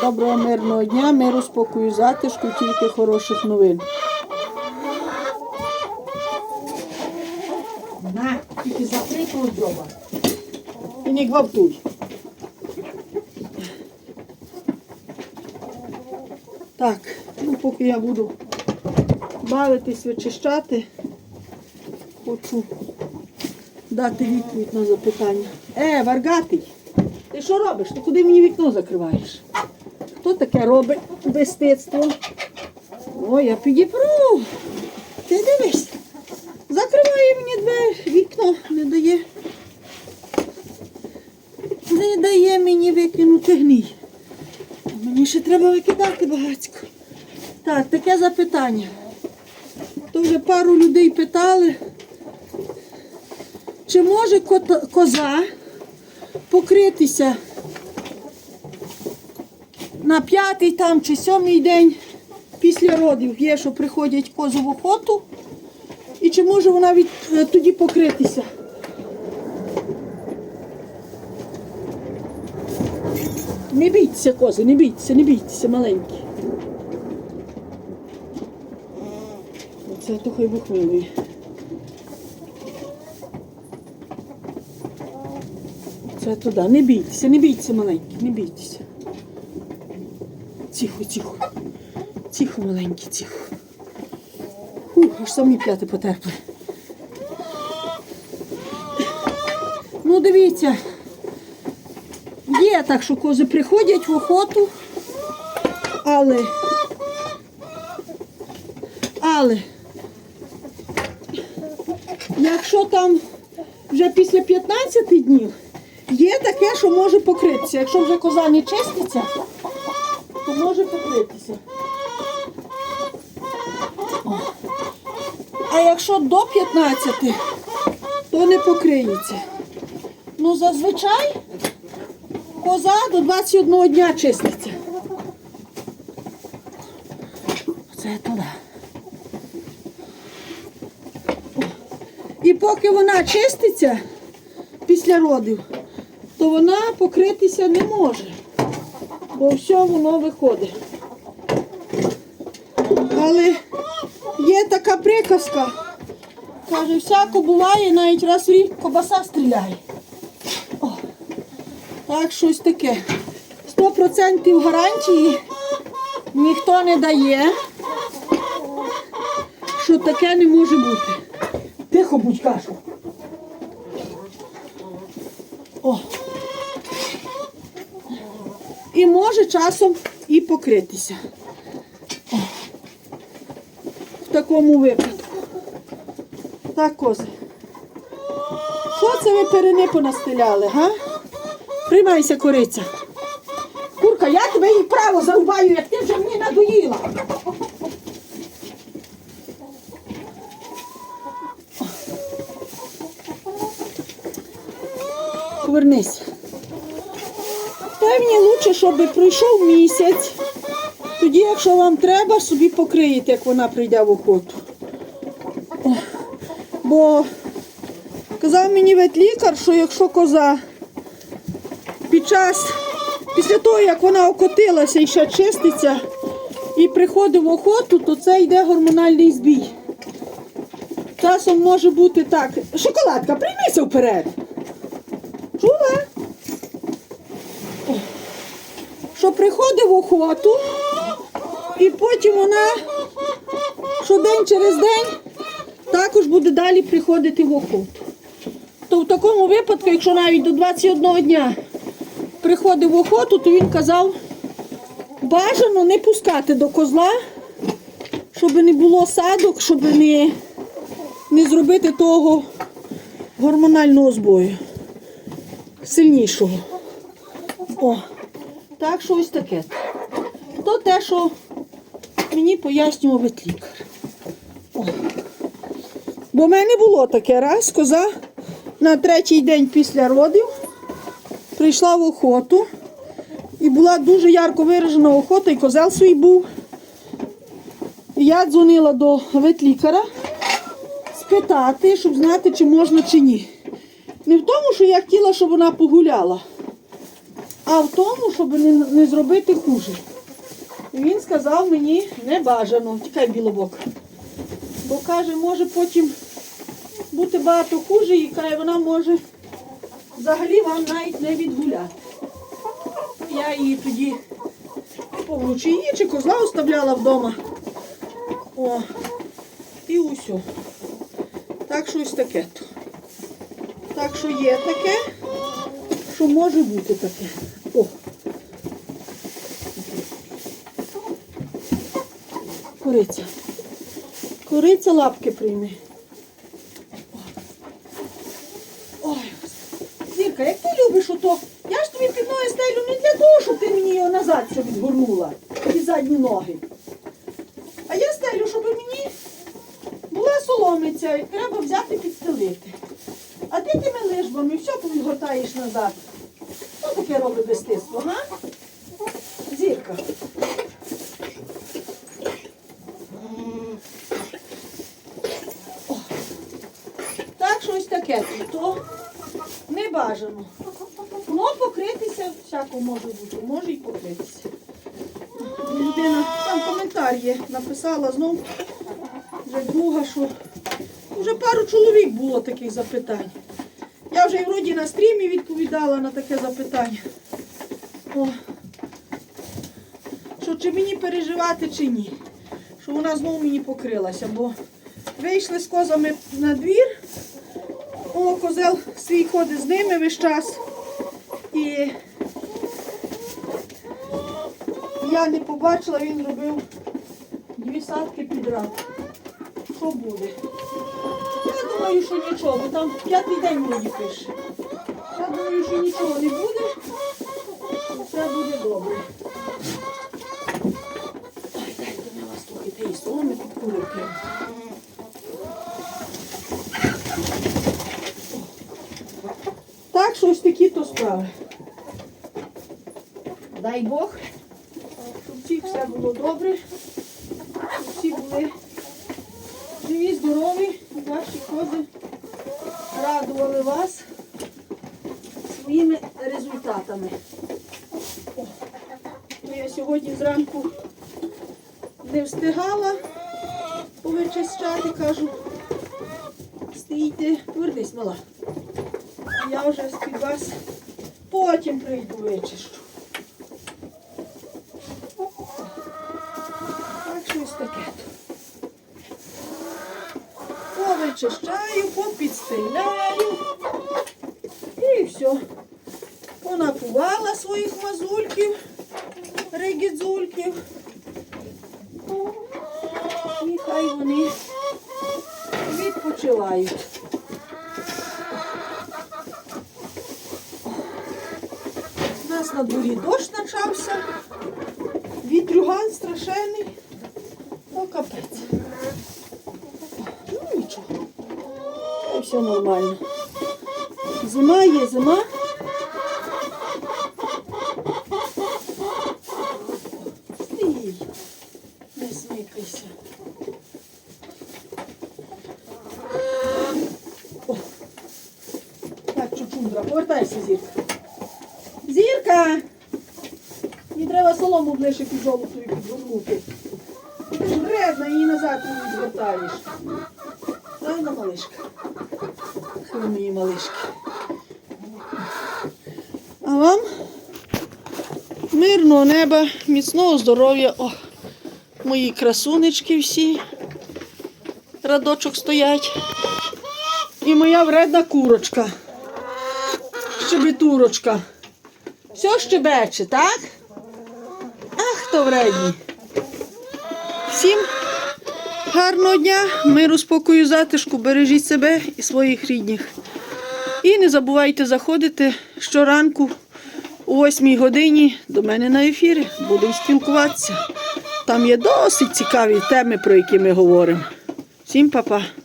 Доброго мирного дня, миру, спокою, затишку, тільки хороших новин. На, тільки закрий того. І не гвалтуй. Так, ну поки я буду бавитись, вичищати, хочу дати відповідь на запитання. Е, Варгатий, ти що робиш? Ти куди мені вікно закриваєш? Хто таке робить безстидство? Ой, я підіпру. Ти дивись. Закриває мені двері, вікно не дає. Не дає мені викинути гній. Мені ще треба викидати багатько. Так, таке запитання. То вже пару людей питали, чи може коза покритися на п'ятий там чи сьомий день після родів. Є, що приходять кози в охоту. І чи може вона від, е, тоді покритися? Не бійтеся, кози, не бійтеся, не бійтеся, маленькі. Оце то хай вихвилює. Це туди. Не бійтеся, не бійтеся, маленькі, не бійтеся. Тихо, тихо. Тихо, маленькі, тихо. Ух, аж самі п'яти потерпли. Ну, дивіться. Є так, що кози приходять в охоту, але. Але. Якщо там вже після 15 днів є таке, що може покритися. Якщо вже коза не чиститься, може покритися. А якщо до 15, то не покриється. Ну, зазвичай коза до 21 дня чиститься. Це туди. І поки вона чиститься після родів, то вона покритися не може. Бо все воно виходить. Але є така приказка. Каже, всяко буває, навіть раз в рік кобаса стріляє. О, так, щось таке. 100% гарантії ніхто не дає, що таке не може бути. Тихо будь кашу. І може часом і покритися. О. В такому випадку. Так, кози. Що це ви перени понастеляли, га? Приймайся, кориця. Курка, я тебе її право зарубаю, як ти вже мені надоїла. Повернись. Щоб пройшов місяць. Тоді, якщо вам треба, собі покриєте, як вона прийде в охоту. Бо казав мені ветлікар, що якщо коза під час, після того, як вона окотилася і ще чиститься, і приходить в охоту, то це йде гормональний збій. Часом може бути так. Шоколадка, приймися вперед. Чула? О. Що приходить в охоту, і потім вона щодень через день також буде далі приходити в охоту. То в такому випадку, якщо навіть до 21 дня приходив в охоту, то він казав, бажано не пускати до козла, щоб не було садок, щоб не, не зробити того гормонального збою сильнішого. О, так що ось таке. То те, що мені пояснював ветлікар. О. Бо в мене було таке раз, коза на третій день після родів прийшла в охоту. І була дуже ярко виражена охота, і козел свій був. І я дзвонила до ветлікаря спитати, щоб знати, чи можна, чи ні. Не в тому, що я хотіла, щоб вона погуляла, а в тому, щоб не, не зробити хуже. Він сказав мені не бажано, тікай білобок. Бо каже, може потім бути багато хуже, і каже, вона може взагалі вам навіть не відгуляти. Я її тоді помню, чи її, чи козла оставляла вдома. О, і усьо. Так що ось таке. Так що є таке, що може бути таке. О. Куриця. Куриця лапки прийме. Ой, Зірка, як ти любиш ото? Я ж тобі під ноги стелю не для того, щоб ти мені його назад все відгорнула. І задні ноги. А я стелю, щоб мені була соломиця, і треба взяти підстелити. А ти тими лижбами все назад. Що таке робить безстиство, га? Зірка. Так що ось таке то не бажано. Ну, покритися всяко може бути, може і покритися. Людина, там коментар є, написала знов, вже друга, що вже пару чоловік було таких запитань. Я вже і вроді на стрімі відповідала на таке запитання. О, що чи мені переживати, чи ні. Що вона знову мені покрилася, бо вийшли з козами на двір, о, козел свій ходить з ними весь час. І я не побачила, він робив дві садки підряд. Що буде? Я думаю, що нічого, бо там п'ятий день мені пише. Я думаю, що нічого не буде. Все буде добре. Так що ось такі то справи. Дай Бог, щоб всіх все було добре, щоб всі були живі, здорові, ваші кози радували вас своїми результатами. О, я сьогодні зранку не встигала повичищати, кажу, стійте, повернись, мала. Я вже з-під вас потім прийду вичищу. Так щось таке. Повичищаю, попідстеляю. І все. Понакувала своїх мазульків, регідзульків. І хай вони відпочивають. У нас на дворі дощ почався, вітрюган страшенний. Ну, капець. Ну нічого. Та й все нормально. Зима є зима. Стій, не смикайся. Так, чучундра, повертайся, зірка. Зірка! Мені треба солому ближче під жолудою підгорнути. Ти ж вредна, її назад не відвертаєш. Правда, малишка? Хай мої малишки. А вам мирного неба, міцного здоров'я. О, мої красунечки всі. Радочок стоять. І моя вредна курочка. Щебетурочка. Все щебече, так? Ах, хто вредні. Всім гарного дня, миру, спокою, затишку, бережіть себе і своїх рідних. І не забувайте заходити щоранку о 8 годині до мене на ефіри. Будемо спілкуватися. Там є досить цікаві теми, про які ми говоримо. Всім па-па.